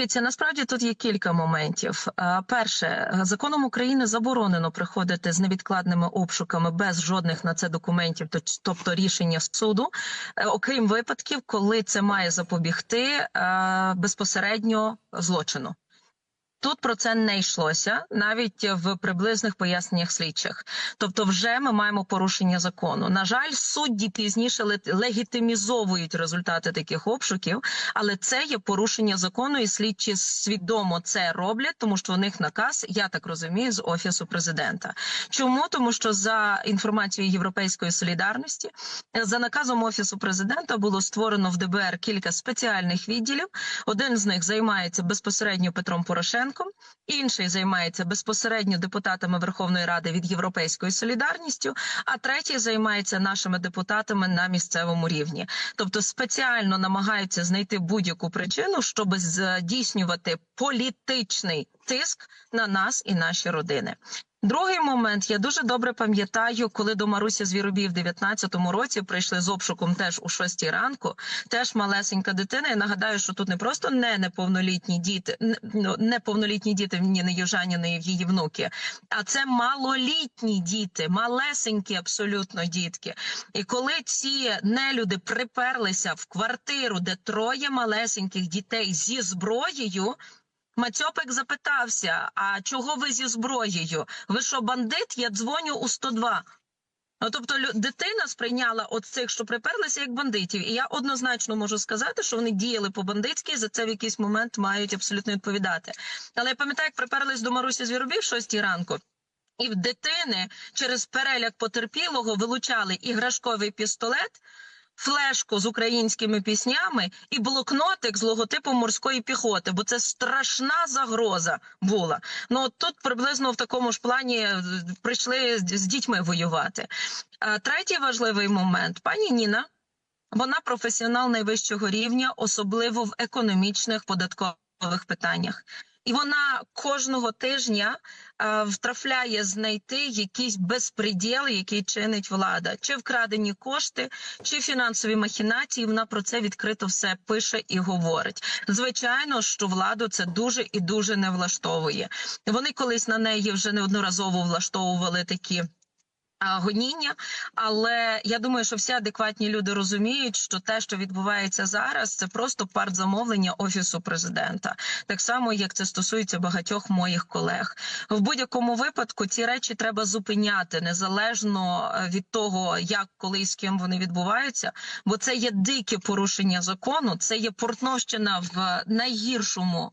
Насправді тут є кілька моментів. Е, Перше, законом України заборонено приходити з невідкладними обшуками без жодних на це документів, тобто рішення суду, е, окрім випадків, коли це має запобігти е, безпосередньо злочину. Тут про це не йшлося навіть в приблизних поясненнях слідчих. Тобто, вже ми маємо порушення закону. На жаль, судді пізніше ле- легітимізовують результати таких обшуків, але це є порушення закону, і слідчі свідомо це роблять, тому що у них наказ, я так розумію, з офісу президента. Чому тому, що за інформацією Європейської солідарності, е, за наказом офісу президента було створено в ДБР кілька спеціальних відділів. Один з них займається безпосередньо Петром Порошенком, інший займається безпосередньо депутатами Верховної Ради від Європейської солідарністю, а третій займається нашими депутатами на місцевому рівні. Тобто спеціально намагаються знайти будь-яку причину, щоб здійснювати політичний тиск на нас і наші родини. Другий момент я дуже добре пам'ятаю, коли до Марусі Звіробій в 19-му році прийшли з обшуком теж у 6 ранку. Теж малесенька дитина. Я нагадаю, що тут не просто не неповнолітні діти, ну, неповнолітні діти ні не Южаніної в її внуки, а це малолітні діти, малесенькі абсолютно дітки. І коли ці нелюди приперлися в квартиру, де троє малесеньких дітей зі зброєю. Мацьопик запитався: а чого ви зі зброєю? Ви що, бандит? Я дзвоню у 102. Ну, тобто дитина сприйняла от цих, що приперлися, як бандитів. І я однозначно можу сказати, що вони діяли по-бандитськи, і за це в якийсь момент мають абсолютно відповідати. Але я пам'ятаю, як приперлись до Марусі Звіробів в 6 ранку. І в дитини через переляк потерпілого вилучали іграшковий пістолет, флешку з українськими піснями і блокнотик з логотипом морської піхоти, бо це страшна загроза була. Ну от тут приблизно в такому ж плані е, прийшли з з дітьми воювати. А третій важливий момент, пані Ніна. Вона професіонал найвищого рівня, особливо в економічних податкових питаннях. І вона кожного тижня е, втрафляє знайти якийсь безпреділ, який чинить влада, чи вкрадені кошти, чи фінансові махінації. Вона про це відкрито все пише і говорить. Звичайно, що владу це дуже і дуже не влаштовує. Вони колись на неї вже неодноразово влаштовували такі. Гоніння, але я думаю, що всі адекватні люди розуміють, що те, що відбувається зараз, це просто партзамовлення офісу президента, так само як це стосується багатьох моїх колег. В будь-якому випадку ці речі треба зупиняти незалежно е, від того, як коли і з ким вони відбуваються, бо це є дике порушення закону, це є портновщина в найгіршому